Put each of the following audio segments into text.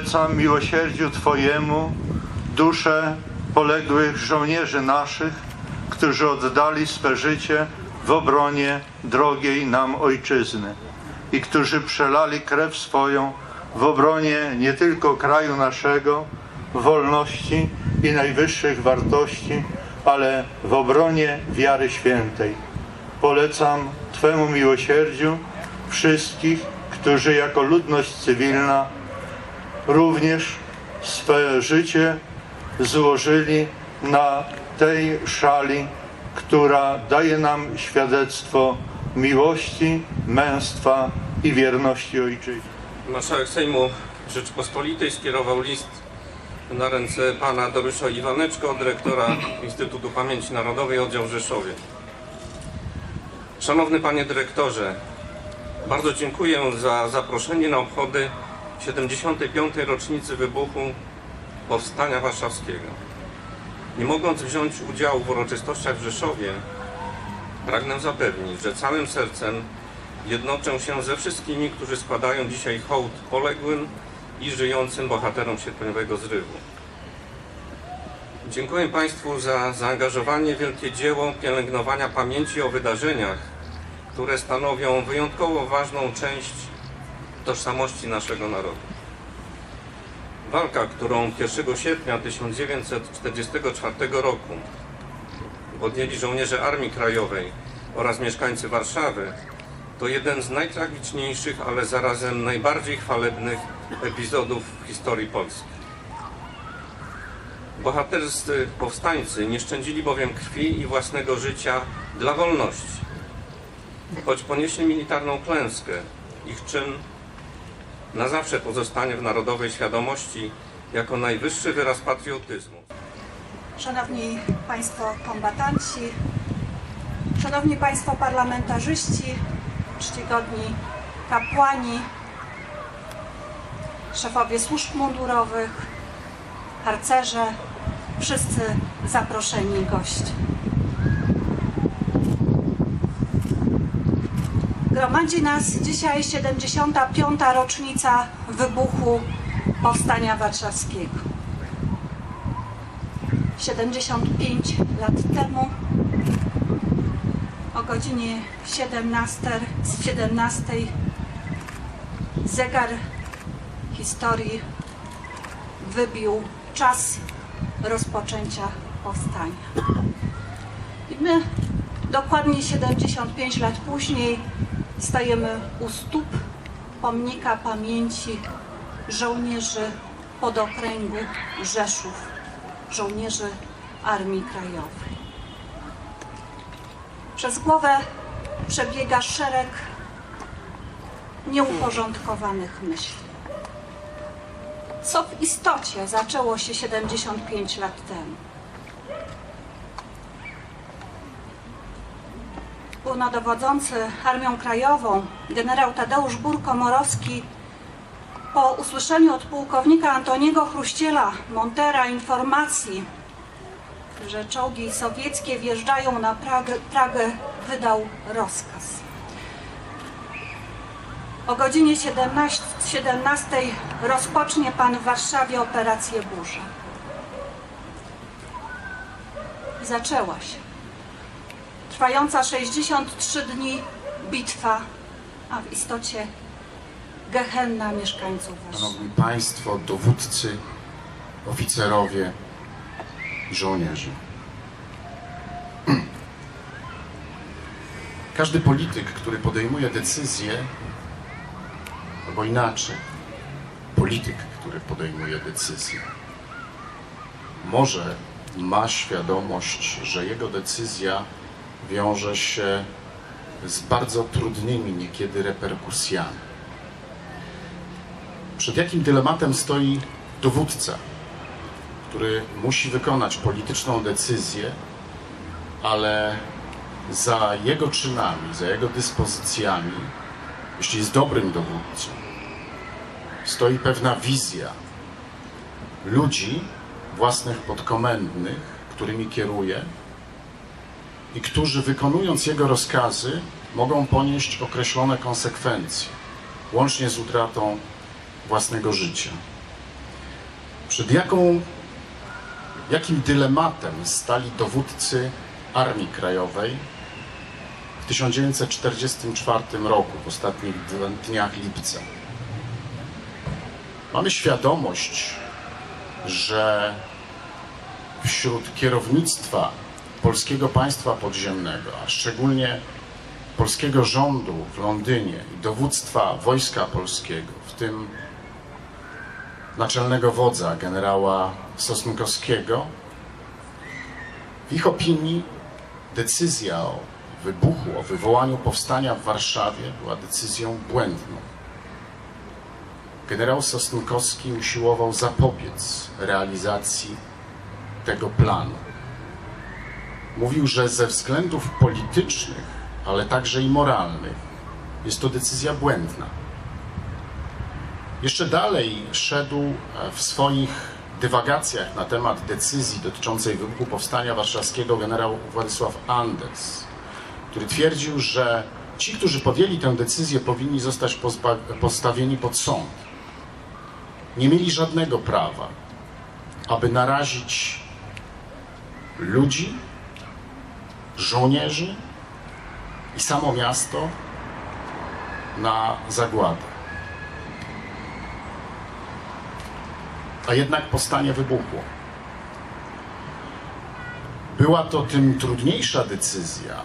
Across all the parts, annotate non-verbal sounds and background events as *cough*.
Polecam miłosierdziu Twojemu dusze poległych żołnierzy naszych, którzy oddali swe życie w obronie drogiej nam Ojczyzny i którzy przelali krew swoją w obronie nie tylko kraju naszego, wolności i najwyższych wartości, ale w obronie wiary świętej. Polecam Twemu miłosierdziu wszystkich, którzy jako ludność cywilna również swe życie złożyli na tej szali, która daje nam świadectwo miłości, męstwa i wierności ojczyźnie. Marszałek Sejmu Rzeczypospolitej skierował list na ręce pana Dorysza Iwaneczko, dyrektora Instytutu Pamięci Narodowej oddział Rzeszowie. Szanowny panie dyrektorze, bardzo dziękuję za zaproszenie na obchody 75. rocznicy wybuchu Powstania Warszawskiego. Nie mogąc wziąć udziału w uroczystościach w Rzeszowie, pragnę zapewnić, że całym sercem jednoczę się ze wszystkimi, którzy składają dzisiaj hołd poległym i żyjącym bohaterom sierpniowego zrywu. Dziękuję Państwu za zaangażowanie w wielkie dzieło pielęgnowania pamięci o wydarzeniach, które stanowią wyjątkowo ważną część tożsamości naszego narodu. Walka, którą 1 sierpnia 1944 roku podjęli żołnierze Armii Krajowej oraz mieszkańcy Warszawy, to jeden z najtragiczniejszych, ale zarazem najbardziej chwalebnych epizodów w historii Polski. Bohaterscy powstańcy nie szczędzili bowiem krwi i własnego życia dla wolności. Choć ponieśli militarną klęskę, ich czyn na zawsze pozostanie w narodowej świadomości jako najwyższy wyraz patriotyzmu. Szanowni Państwo kombatanci, Szanowni Państwo parlamentarzyści, czcigodni kapłani, szefowie służb mundurowych, harcerze, wszyscy zaproszeni goście. Gromadzi nas dzisiaj 75. rocznica wybuchu Powstania Warszawskiego. 75 lat temu o godzinie 17, z 17 zegar historii wybił czas rozpoczęcia powstania. I my dokładnie 75 lat później stajemy u stóp pomnika pamięci żołnierzy podokręgu Rzeszów żołnierzy Armii Krajowej. Przez głowę przebiega szereg nieuporządkowanych myśli. Co w istocie zaczęło się 75 lat temu? Głównodowodzący Armią Krajową generał Tadeusz Burko-Morowski po usłyszeniu od pułkownika Antoniego Chruściela Montera informacji, że czołgi sowieckie wjeżdżają na Pragę, Pragę wydał rozkaz. O godzinie 17, 17 rozpocznie Pan w Warszawie operację Burza. Zaczęła się. Trwająca 63 dni bitwa, a w istocie gehenna mieszkańców Warszawy. Szanowni Państwo, dowódcy, oficerowie żołnierze. *clears throat* Każdy polityk, który podejmuje decyzję, albo inaczej, polityk, który podejmuje decyzję, może ma świadomość, że jego decyzja wiąże się z bardzo trudnymi niekiedy reperkusjami. Przed jakim dylematem stoi dowódca, który musi wykonać polityczną decyzję, ale za jego czynami, za jego dyspozycjami, jeśli jest dobrym dowódcą, stoi pewna wizja ludzi własnych podkomendnych, którymi kieruje i którzy wykonując jego rozkazy mogą ponieść określone konsekwencje, łącznie z utratą własnego życia. Przed jaką, jakim dylematem stali dowódcy Armii Krajowej w 1944 roku, w ostatnich dniach lipca? Mamy świadomość, że wśród kierownictwa polskiego państwa podziemnego, a szczególnie polskiego rządu w Londynie i dowództwa Wojska Polskiego, w tym naczelnego wodza generała Sosnkowskiego, w ich opinii decyzja o wybuchu, o wywołaniu powstania w Warszawie była decyzją błędną. Generał Sosnkowski usiłował zapobiec realizacji tego planu. Mówił, że ze względów politycznych, ale także i moralnych, jest to decyzja błędna. Jeszcze dalej szedł e, w swoich dywagacjach na temat decyzji dotyczącej wybuchu powstania warszawskiego generał Władysław Anders, który twierdził, że ci, którzy podjęli tę decyzję, powinni zostać postawieni pod sąd. Nie mieli żadnego prawa, aby narazić ludzi, żołnierzy i samo miasto na zagładę. A jednak powstanie wybuchło. Była to tym trudniejsza decyzja,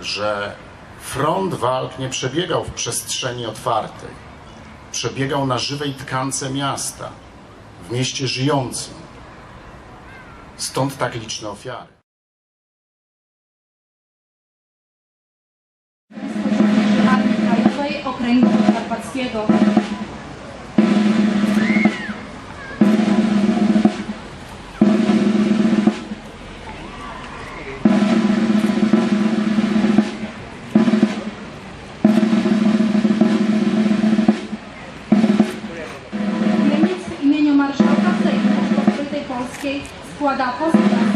że front walk nie przebiegał w przestrzeni otwartej. Przebiegał na żywej tkance miasta, w mieście żyjącym. Stąd tak liczne ofiary. Wieniec w imieniu Marszałka Sejmu Rzeczypospolitej Polskiej składa pozew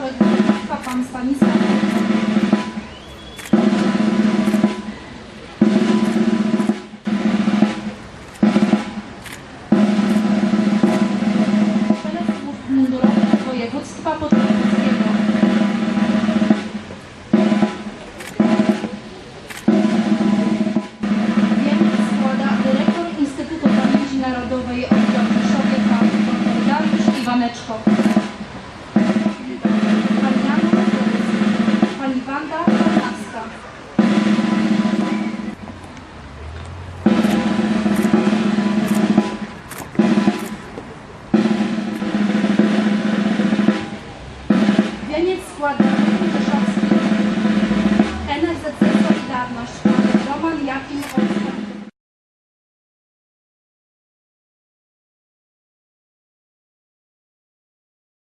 wicemarszałek województwa pan Stanisław